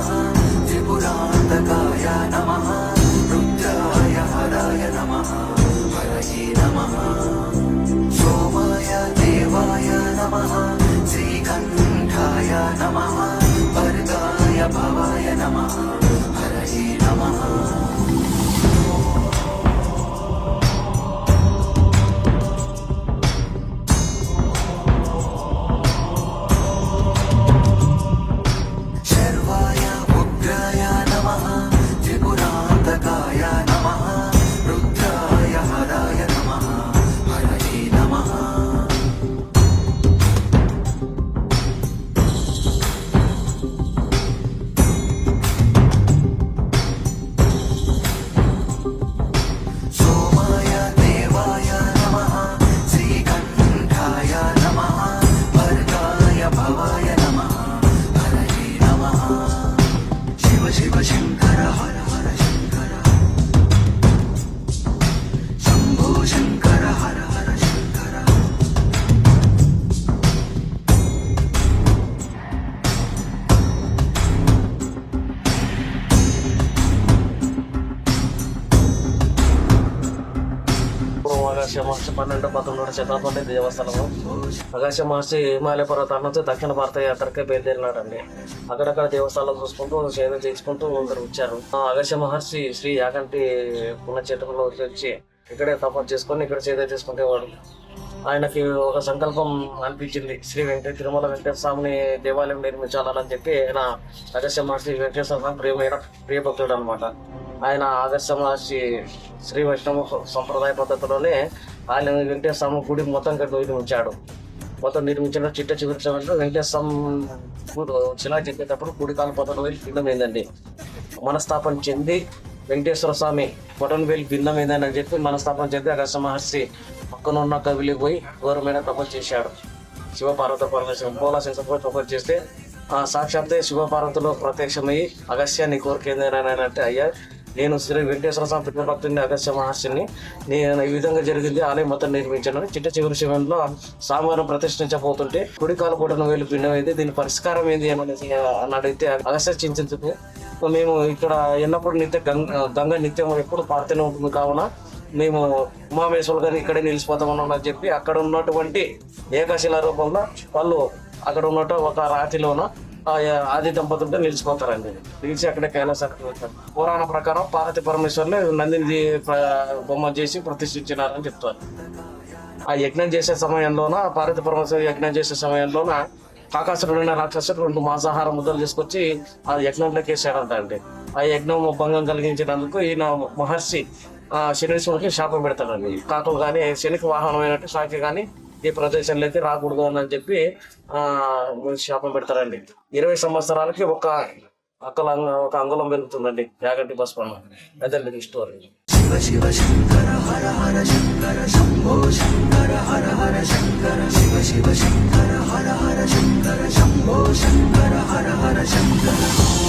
heart. పన్నెండు పదకొండు శతాబ్దం దేవస్థానము. అగస్య మహర్షి హిమాలయ పర్వతాల నుంచి దక్షిణ భారత యాత్రకే బయలుదేరినాడండి అక్కడక్కడ దేవస్థానాలు చూసుకుంటూ సేవ చేసుకుంటూ అందరు వచ్చారు. ఆ అగస్య మహర్షి శ్రీ యాగంటి పుణ్యక్షేత్రంలో వచ్చి ఇక్కడే తపస్సు చేసుకొని ఇక్కడ సేద చేసుకునేవాడు. ఆయనకి ఒక సంకల్పం అనిపించింది. శ్రీ వెంకట తిరుమల వెంకటేశ్వర స్వామిని దేవాలయం నిర్మించాలని చెప్పి ఆయన అగస్య మహర్షి వెంకటేశ్వర స్వామి ప్రియమైన ప్రియభక్తుడు అనమాట ఆయన ఆదర్శ మహర్షి శ్రీ వైష్ణవ సంప్రదాయ పద్ధతిలోనే ఆయన వెంకటేశ్వర స్వామి గుడి మొత్తం కట్టి నిర్మించాడు మొత్తం నిర్మించిన చిట్ట చివరి వెంకటేశ్వర స్వామి శిలా చెప్పేటప్పుడు గుడి కాలు వెళ్ళి భిన్నమైందండి. మనస్తాపన చెంది వెంకటేశ్వర స్వామి పొటన్ వేలు భిన్నమైందని చెప్పి మనస్తాపన చెంది అగస్త మహర్షి పక్కన ఉన్న కవిలికి పోయి ఘోరమైన తపస్సు చేశాడు. శివపార్వత పరమేశ్వరం పోలా శంకర్ తపస్సు చేస్తే ఆ సాక్షాత్తే శివపార్వతిలో ప్రత్యక్షమయ్యి అగస్య నీ కోరిక అయ్యా నేను శ్రీ వెంకటేశ్వర స్వామి పిల్లల భక్తుని అగస్య మహర్షిని. నేను ఈ విధంగా జరిగింది ఆలయం మొత్తం నిర్మించాను. చిట్ట చివరి శివంలో స్వామివారం ప్రతిష్ఠించబోతుంటే కుడి కాలు కూడా వేలు పిండమైంది దీని పరిష్కారం ఏంది అని అని అడిగితే అగస్య చింతించుకు మేము ఇక్కడ ఎన్నప్పుడు నిత్య గంగ గంగ నిత్యం ఎప్పుడు పాడుతూనే ఉంటుంది కావున మేము ఉమామేశ్వర్ గారు ఇక్కడే నిలిచిపోతామని అని చెప్పి అక్కడ ఉన్నటువంటి ఏకశిల రూపంలో వాళ్ళు అక్కడ ఉన్నట్టు ఒక రాతిలోన ఆది దంపతుంటే నిలిచిపోతారండి. నిలిచి అక్కడే కైలాస పురాణ ప్రకారం పార్వతి పరమేశ్వర్లు నందిని ప్ర- బొమ్మ చేసి ప్రతిష్ఠించినారని చెప్తారు. ఆ యజ్ఞం చేసే సమయంలోన పార్వతి పరమేశ్వర యజ్ఞం చేసే సమయంలోన కాకాసురుడైన రాక్షసుడు రెండు మాంసాహార ముద్దలు తీసుకొచ్చి ఆ యజ్ఞంలోకి వేసాడంట అండి. ఆ యజ్ఞం భంగం కలిగించినందుకు ఈయన మహర్షి ఆ శనీశ్వరుడికి శాపం పెడతాడండి. కాకులు కానీ శనికి వాహనమైనట్టు సాకి కానీ ఈ ప్రదేశంలోకి రాకూడదు అని చెప్పి ఆ శాపం పెడతారండి. ఇరవై సంవత్సరాలకి ఒక అక్కల ఒక అంగుళం పెరుగుతుందండి. యాగంటి బస్ అదండి స్టోరీ శివ శివ శివ శంకర హర హర శంకర శంభో శంకర హర హర శంకర శివ శివ శంకర హర హర శంకర శంభో శంకర హర హర శంకర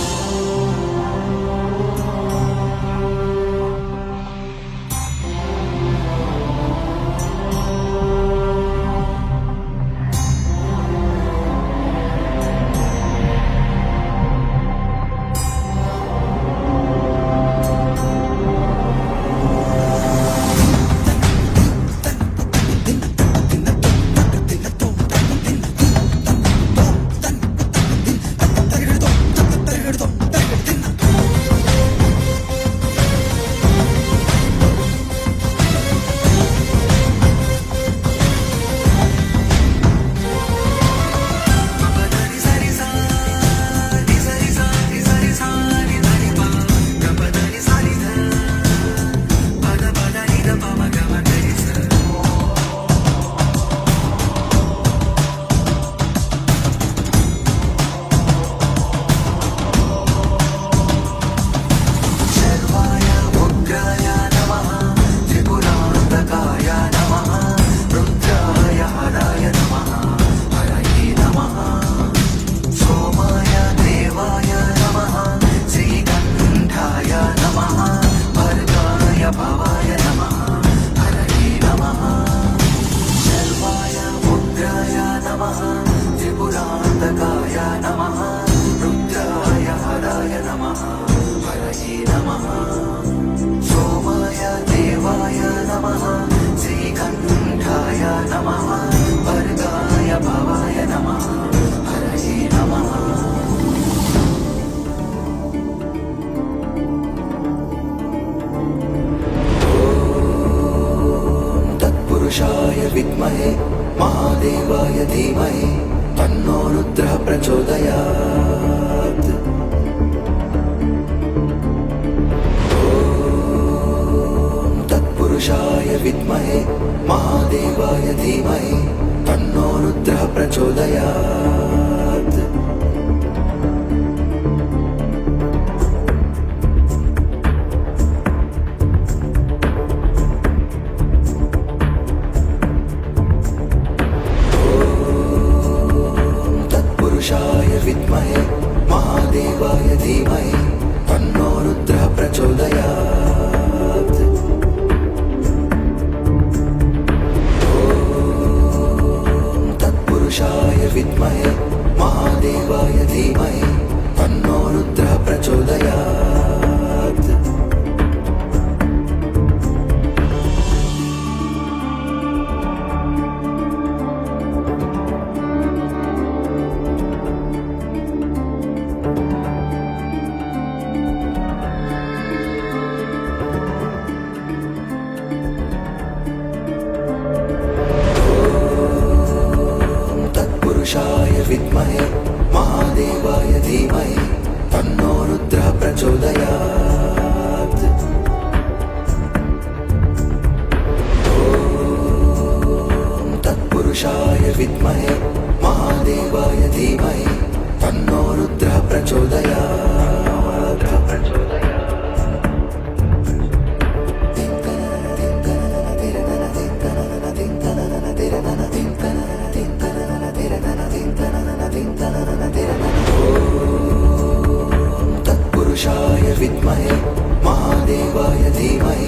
తస్మయ ధీమహి తన్నో రుద్ర ప్రచోదయాత్. తత్పురుషాయ విద్మహే మహాదేవాయ ధీమహి తన్నో రుద్ర ప్రచోదయాత్. విద్మయ మహాదేవాయ ధీమహి. తన్నో రుద్ర ప్రచోద విద్మహే మహాదేవాయ ధీమహి తన్నో రుద్ర ప్రచోదయా. విద్మహే మహాదేవాయ ధీమహి